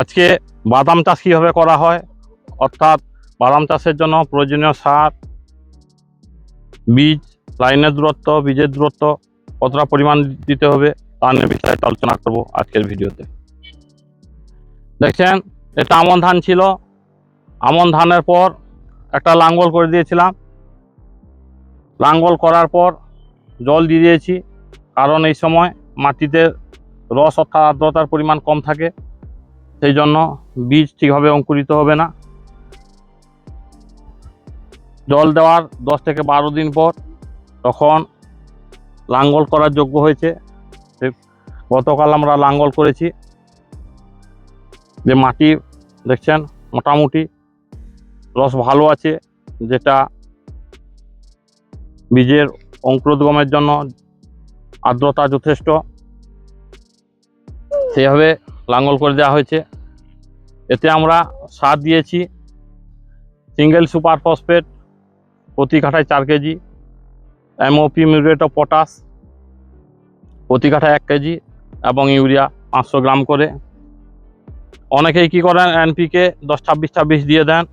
আজকে বাদাম চাষ কীভাবে করা হয়? অর্থাৎ বাদাম চাষের জন্য প্রয়োজনীয় সার, বীজ, লাইনের দূরত্ব, বীজের দূরত্ব কতটা পরিমাণ দিতে হবে তা নিয়ে বিস্তারিত আলোচনা করব আজকের ভিডিওতে। দেখছেন, এটা আমন ধান ছিল। আমন ধানের পর একটা লাঙ্গল করে দিয়েছিলাম। লাঙ্গল করার পর জল দিয়ে দিয়েছি, কারণ এই সময় মাটিতে রস অর্থাৎ আর্দ্রতার পরিমাণ কম থাকে। সেই জন্য বীজ ঠিকভাবে অঙ্কুরিত হবে না। জল দেওয়ার দশ থেকে বারো দিন পর তখন লাঙ্গল করার যোগ্য হয়েছে। গতকাল আমরা লাঙ্গল করেছি। যে মাটি দেখছেন মোটামুটি রস ভালো আছে, যেটা বীজের অঙ্কুরোদ্গমের জন্য আর্দ্রতা যথেষ্ট। সেইভাবে লাঙ্গল করে দেওয়া হয়েছে। এতে আমরা সার দিয়েছি, সিঙ্গেল সুপার ফসফেট, প্রতি কাঠায় চার KG, MOP muriate of potash, প্রতি কাঠায় এক কেজি এবং ইউরিয়া পাঁচশো গ্রাম করে। অনেকেই কী করেন, এনপিকে দশ ছাব্বিশ ছাব্বিশ দিয়ে দেন,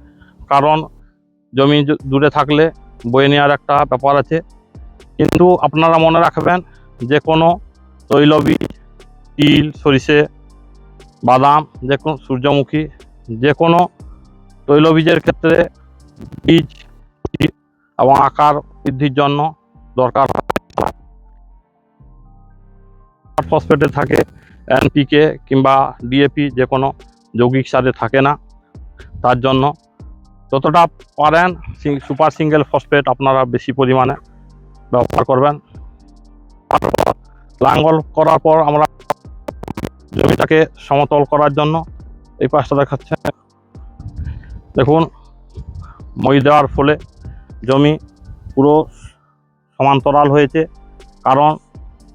কারণ জমি দূরে থাকলে বয়ে নেওয়ার একটা ব্যাপার আছে। কিন্তু আপনারা মনে রাখবেন যে কোনো তৈলবীজ, তিল, সরিষে বাদাম, যে কোনো সূর্যমুখী, যে কোনো তৈলবীজের ক্ষেত্রে বীজ এবং আকার বৃদ্ধির জন্য দরকার ফসফেটে থাকে এনপিকে কিংবা ডিএপি যে কোনো যৌগিক সারে থাকে না। তার জন্য যতটা পারেন সুপার সিঙ্গেল ফসফেট আপনারা বেশি পরিমাণে ব্যবহার করবেন। লাঙ্গল করার পর আমরা জমিটাকে সমতল করার জন্য এই পাশটা দেখাচ্ছে। দেখুন, মই দেওয়ার ফলে জমি পুরো সমান্তরাল হয়েছে। কারণ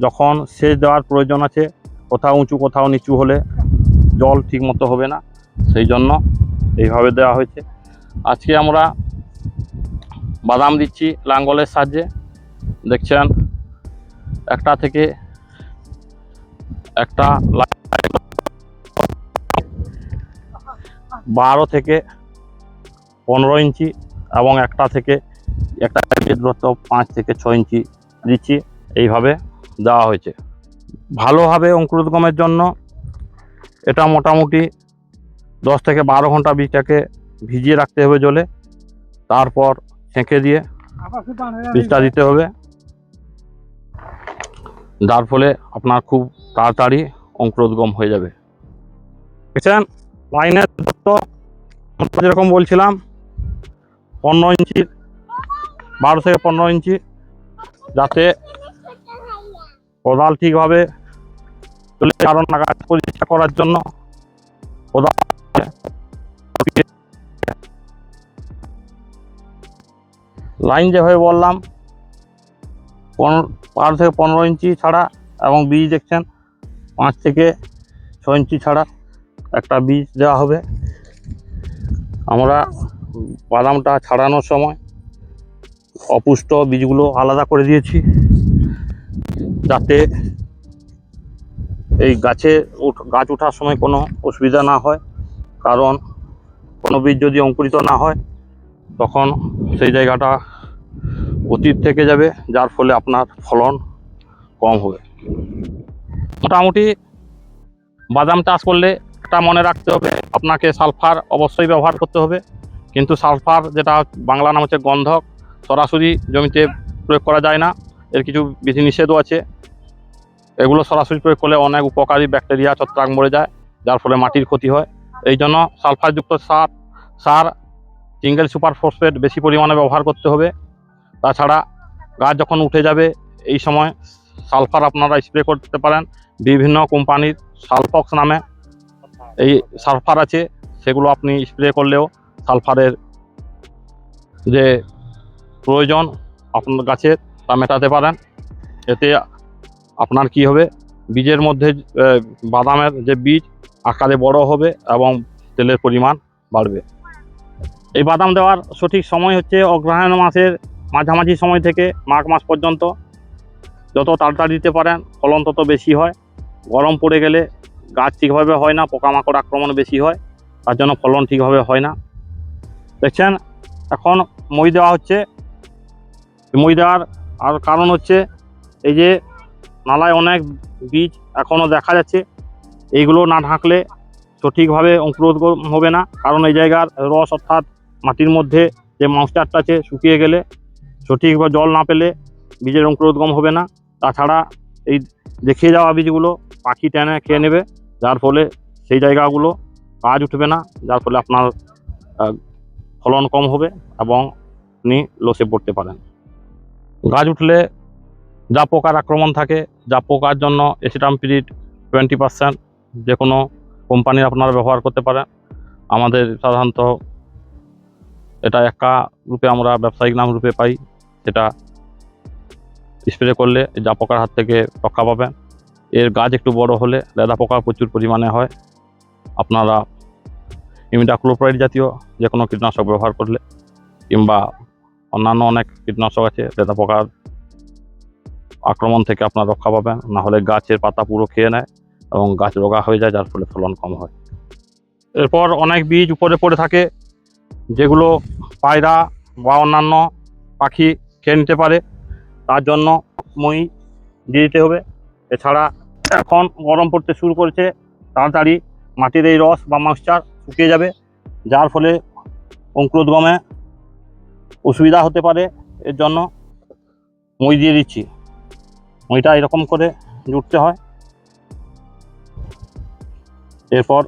যখন সেচ দেওয়ার প্রয়োজন আছে, কোথাও উঁচু, কোথাও নিচু হলে জল ঠিকমতো হবে না। সেই জন্য এইভাবে দেওয়া হয়েছে। আজকে আমরা বাদাম দিচ্ছি লাঙ্গলের সাহায্যে। দেখছেন, একটা থেকে একটা বারো থেকে পনেরো ইঞ্চি এবং একটা থেকে একটা দূরত্ব পাঁচ থেকে ছ ইঞ্চি দিচ্ছি এইভাবে দেওয়া হয়েছে। ভালোভাবে অঙ্কুরোদ্গমের জন্য এটা মোটামুটি দশ থেকে বারো ঘণ্টা বীজটাকে ভিজিয়ে রাখতে হবে জলে, তারপর ছেঁকে দিয়ে বীজটা দিতে হবে। যার ফলে আপনার খুব তাড়াতাড়ি অঙ্কুরোদ্গম হয়ে যাবে। দেখছেন? লাইনের যেরকম বলছিলাম, পনেরো ইঞ্চি, বারো থেকে পনেরো ইঞ্চি, যাতে কোদাল ঠিকভাবে চলে কারণ গাছ পরিষ্কার করার জন্য কোদাল লাইন যেভাবে বললাম বারো থেকে পনেরো ইঞ্চি ছাড়া এবং বীজ দেখছেন, পাঁচ থেকে ছ ইঞ্চি ছাড়া। একটা বীজ দেওয়া হবে। আমরা বাদামটা ছাড়ানোর সময় অপুষ্ট বীজগুলো আলাদা করে দিয়েছি যাতে এই গাছে গাছ ওঠার সময় কোনো অসুবিধা না হয়। কারণ কোনো বীজ যদি অঙ্কুরিত না হয়, তখন সেই জায়গাটা অতীত থেকে যাবে, যার ফলে আপনার ফলন কম হবে। মোটামুটি বাদাম চাষ করলে এটা মনে রাখতে হবে, আপনাকে সালফার অবশ্যই ব্যবহার করতে হবে। কিন্তু সালফার যেটা বাংলা নাম হচ্ছে গন্ধক, সরাসরি জমিতে প্রয়োগ করা যায় না। এর কিছু বিধিনিষেধও আছে। এগুলো সরাসরি প্রয়োগ করলে অনেক উপকারী ব্যাকটেরিয়া, ছত্রাক মরে যায়, যার ফলে মাটির ক্ষতি হয়। এই জন্য সালফারযুক্ত সার সার সিঙ্গেল সুপার ফসফেট বেশি পরিমাণে ব্যবহার করতে হবে। তাছাড়া গাছ যখন উঠে যাবে, এই সময় সালফার আপনারা স্প্রে করতে পারেন। বিভিন্ন কোম্পানির সালফক্স নামে এই সালফার আছে, সেগুলো আপনি স্প্রে করলেও সালফারের যে প্রয়োজন আপনার গাছের তা মেটাতে পারেন। এতে আপনার কি হবে? বীজের মধ্যে বাদামের যে বীজ, আকারে বড় হবে এবং তেলের পরিমাণ বাড়বে। এই বাদাম দেওয়ার সঠিক সময় হচ্ছে অগ্রহায়ণ মাসের মাঝামাঝি সময় থেকে মাঘ মাস পর্যন্ত। যত তাড়াতাড়ি দিতে পারেন, ফলন তত বেশি হয়। গরম পড়ে গেলে গাছ ঠিকভাবে হয় না, পোকামাকড় আক্রমণ বেশি হয়, তার জন্য ফলন ঠিকভাবে হয় না। দেখছেন, এখন মই দেওয়া হচ্ছে, মই দেওয়ার আর কারণ হচ্ছে এই যে নালায় অনেক বীজ এখনও দেখা যাচ্ছে, এইগুলো না ঢাকলে সঠিকভাবে অঙ্কুরোদ্গম হবে না, কারণ এই জায়গার রস অর্থাৎ মাটির মধ্যে যে ময়েশ্চারটা আছে শুকিয়ে গেলে সঠিকভাবে জল না পেলে বীজের অঙ্কুরোদ্গম হবে না। তাছাড়া এই দেখিয়ে যাওয়া বীজগুলো পাখি টেনে খেয়ে নেবে। যার ফলে সেই জায়গাগুলো কাজ উঠবে না, যার ফলে আপনার ফলন কম হবে এবং আপনি লসে পড়তে পারেন। গাছ উঠলে যা পোকার আক্রমণ থাকে। যা পোকার জন্য এসিটাম এসিটামপিরিড টোয়েন্টি পার্সেন্ট যে কোনো কোম্পানির আপনারা ব্যবহার করতে পারেন। আমাদের সাধারণত এটা একা রূপে আমরা ব্যবসায়িক নাম রূপে পাই। সেটা স্প্রে করলে যা পোকার হাত থেকে রক্ষা পাবেন। এর গাছ একটু বড় হলে লেদা পোকা প্রচুর পরিমাণে হয়। আপনারা ইমিডাক্লোপ্রাইড জাতীয় যে কোনো কীটনাশক ব্যবহার করলে কিংবা অন্যান্য অনেক কীটনাশক আছে, লেদা পোকার আক্রমণ থেকে আপনারা রক্ষা পাবেন। না হলে গাছের পাতা পুরো খেয়ে নেয় এবং গাছ রোগা হয়ে যায়, যার ফলে ফলন কম হয়। এরপর অনেক বীজ উপরে পড়ে থাকে, যেগুলো পায়রা বা অন্যান্য পাখি খেয়ে নিতে পারে। তার জন্য মই দিয়ে দিতে হবে। এছাড়া এখন গরম পড়তে শুরু করেছে, তাড়াতাড়ি মাটির এই রস বা ময়েশ্চার শুকিয়ে যাবে, যার ফলে অঙ্কুরোদ্গমে অসুবিধা হতে পারে। এর জন্য মই দিয়ে দিচ্ছি। মইটা এরকম করে জুটতে হয়। এরপর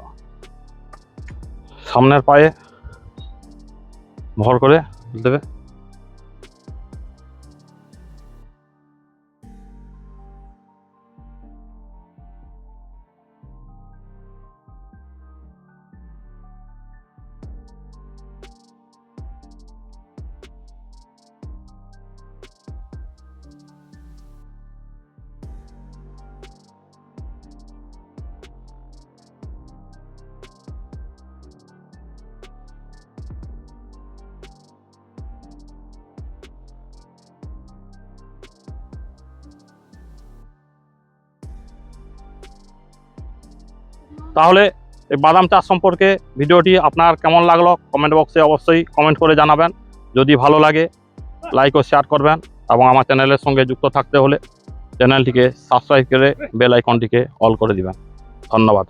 সামনের পায়ে ভর করে দেবে। তাহলে এই বাদাম চাষ সম্পর্কে ভিডিওটি আপনার কেমন লাগল? কমেন্ট বক্সে অবশ্যই কমেন্ট করে জানাবেন। যদি ভালো লাগে লাইক ও শেয়ার করবেন এবং আমার চ্যানেলের সঙ্গে যুক্ত থাকতে হলে চ্যানেলটিকে সাবস্ক্রাইব করে বেল আইকনটিকে অল করে দিবেন। ধন্যবাদ।